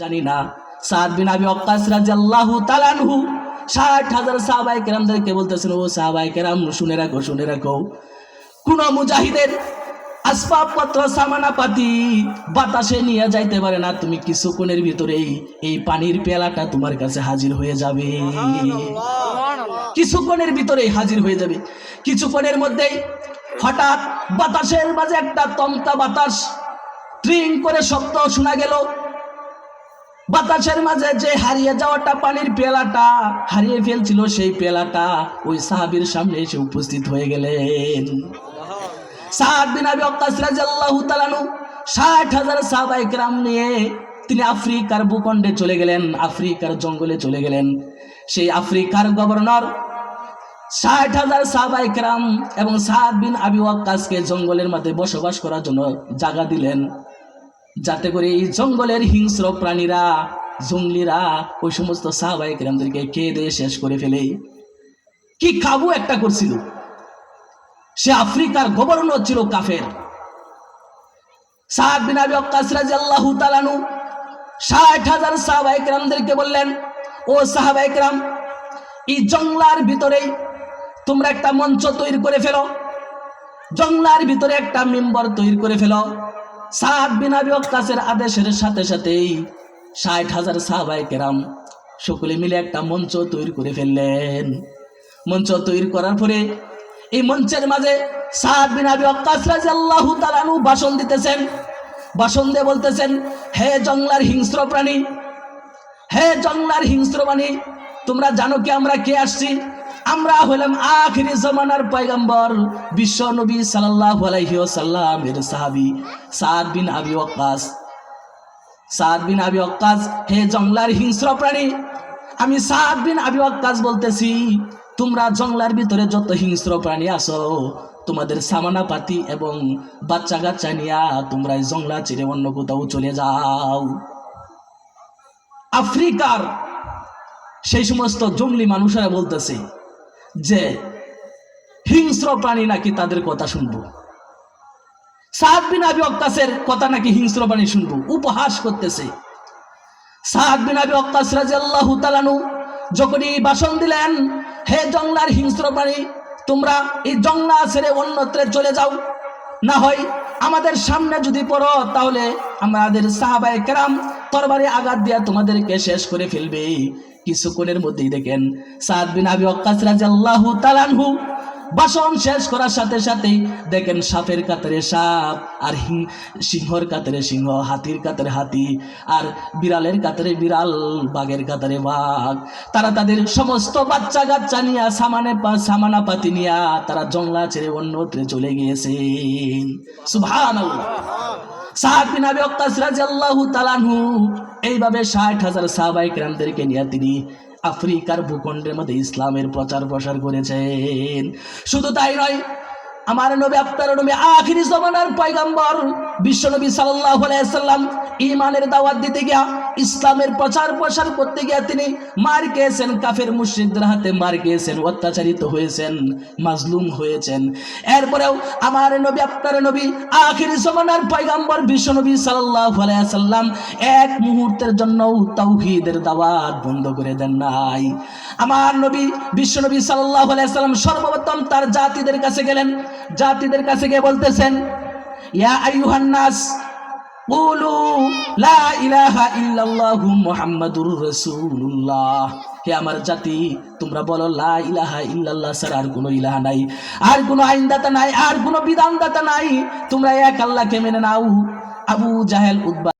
জানি না। সাদ বিন আবি ওয়াক্কাস রাদিয়াল্লাহু তাআলা আনহু 60 হাজার সাহাবায়ে কেরামদেরকে বলতেছেন ও সাহাবায়ে কেরাম শুনে রাখো শুনে রাখো। কোন মুজাহিদের আসবাবপত্র সামানা পাতি বাতাসে নিয়ে যাইতে পারে না। তুমি কিছুক্ষণের ভিতরেই এই পানির পেলাটা তোমার কাছে হাজির হয়ে যাবে? কিছুক্ষণের ভিতরেই হাজির হয়ে যাবে? কিছুক্ষণের মধ্যেই হঠাৎ বাতাসের মাঝে একটা তমতা বাতাস ট্রিং করে শব্দ শোনা গেল। বাতাসের মাঝে যে হারিয়ে যাওয়াটা পানির পেলাটা, হারিয়ে ফেলছিল সেই পেলাটা, ওই সাহাবীর সামনে এসে উপস্থিত হয়ে গেলেন। সাদ বিন আবি ওয়াক্কাস রাদিয়াল্লাহু তাআলা আনহু 60 হাজার সাহাবায়ে কেরাম নিয়ে তিনি আফ্রিকার ভূখণ্ডে চলে গেলেন, আফ্রিকার জঙ্গলে চলে গেলেন। সেই আফ্রিকার গভর্নর ষাট হাজার সাহাবায়ে কেরাম এবং সাদ বিন আবি ওয়াক্কাসকে জঙ্গলের মধ্যে বসবাস করার জন্য জায়গা দিলেন। যাতে করে এই জঙ্গলের হিংস্র প্রাণীরা, জঙ্গলিরা, ওই সমস্ত সাহাবায়ে কেরামদেরকে খেয়ে দিয়ে শেষ করে ফেলে। কি কাবু একটা করছিল? সে আফ্রিকার গভর্নর ছিল কাফের। সাদ বিন আবি ওয়াক্কাস রাদিয়াল্লাহু তাআলা আনহু 60 হাজার সাহাবায়ে কেরামদেরকে বললেন, ও সাহাবায়ে এই জঙ্গলার ভিতরে তোমরা একটা মঞ্চ তৈরি করে ফেলো। জঙ্গলার ভিতরে একটা মেম্বার তৈরি করে ফেলো। সাদ বিন ওয়াক্কাসের আদেশের সাথে সাথেই 60 হাজার সাহাবায়ে কেরাম সকলে মিলে একটা মঞ্চ তৈরি করে ফেললেন। মঞ্চ তৈরি করার পরে এই মঞ্চের মাঝে সাদ বিন আবি ওয়াক্কাস রাদিয়াল্লাহু ভাষণ দিতেছেন। ভাষণ দিয়ে বলতেছেন, হে জংলার হিংস্র প্রাণী, হে জংলার হিংস্র প্রাণী, তোমরা জানো কি আমরা কে আসছি? আমরা হলাম আখিরি জমানার পয়গম্বর বিশ্ব নবী সাল্লাল্লাহু আলাইহি ওয়াসাল্লামের সাহাবী সাদ বিন আবি ওয়াক্কাস। সাদ বিন আবি ওয়াক্কাস, হে জঙ্গলার হিংস্র প্রাণী, আমি সাদ বিন আবি ওয়াক্কাস বলতেছি, তোমরা জঙ্গলার ভিতরে যত হিংস্র প্রাণী আছো, তোমাদের সামানা পাতি এবং বাচ্চা কাচ্চা নিয়া তোমরা এই ছেড়ে অন্য কোথাও চলে যাও। আফ্রিকার সেই সমস্ত জঙ্গলি মানুষেরা বলতেছে যে হিংস্র প্রাণী নাকি তাদের কথা শুনব। সাদ আবি অক্কাসের কথা নাকি হিংস্র প্রাণী শুনব। উপহাস করতেছে। সাদ আবি অক্কাস রাদিয়াল্লাহু তাআলা আনহু যখন এই ভাষণ দিলেন, হে জঙ্গলার হিংস্র প্রাণী, তোমরা এই জঙ্গলা ছেড়ে অন্যত্রে চলে যাও। না হয় আমাদের সামনে যদি পড়ো, তাহলে আমাদের সাহাবায়ে কেরাম তরবারি আঘাত দিয়া তোমাদেরকে শেষ করে ফেলবে। কিছুক্ষণের মধ্যেই দেখেন সাদ বিন আবি ওয়াক্কাস রাদিয়াল্লাহু তাআলা আনহু ভাষণ শেষ করার সাথে সাথেই দেখেন সাপের কাতারে সাপ আর সিংহর কাতারে সিংহ, হাতির কাতারে হাতি আর বিড়ালের কাতারে বিড়াল, বাঘের কাতারে বাঘ। তারা তাদের সমস্ত বাচ্চা কাচ্চা নিয়ে, সামানে পা- সামানা পাতি নিয়ে, তারা জংলা ছেড়ে অন্যত্রে চলে গিয়েছেন। সুবহানাল্লাহ। সাদ বিন আবি ওয়াক্কাস রাদিয়াল্লাহু তাআলা আনহু, এইভাবে 60 হাজার সাহাবায়ে কেরামদেরকে নিয়ে তিনি আফ্রিকার ভূখণ্ডের মধ্যে ইসলামের প্রচার প্রসার করেছেন। শুধু তাই নয়, আমার নবী, আপনার নবী আখিরি জমানার পয়গম্বর বিশ্ব নবী সাল্লাল্লাহু আলাইহি সাল্লাম ঈমানের দাওয়াত দিতে গিয়া ইসলামের প্রচার প্রসার করতে গিয়ে তিনি মার খেয়েছেন, কাফের মুশরিকদের হাতে মার খেয়েছেন, অত্যাচারিত হয়েছেন, মাজলুম হয়েছেন। এরপরেও আমার নবী, আপনার নবী, আখির জমানার পয়গম্বর বিশ্ব নবী সাল্লাল্লাহু সাল্লাম এক মুহূর্তের জন্য তাওহীদের দাওয়াত বন্ধ করে দেন নাই। আমার নবী বিশ্ব নবী সাল্লাল্লাহু আলাইহি সাল্লাম সর্বপ্রথম তার জাতিদের কাছে গেলেন। জাতিদের কাছে গিয়ে বলতেছেন, ইয়া আইয়ুহান হে আমার জাতি, তোমরা বলো লা ইলাহা ইল্লাল্লাহ স্যার আর কোনো ইলাহা নাই, আর কোনো আইনদাতা নাই, আর কোনো বিধানদাতা নাই। তোমরা এক আল্লাহকে মেনে নাও। আবু জাহেল উদ্বা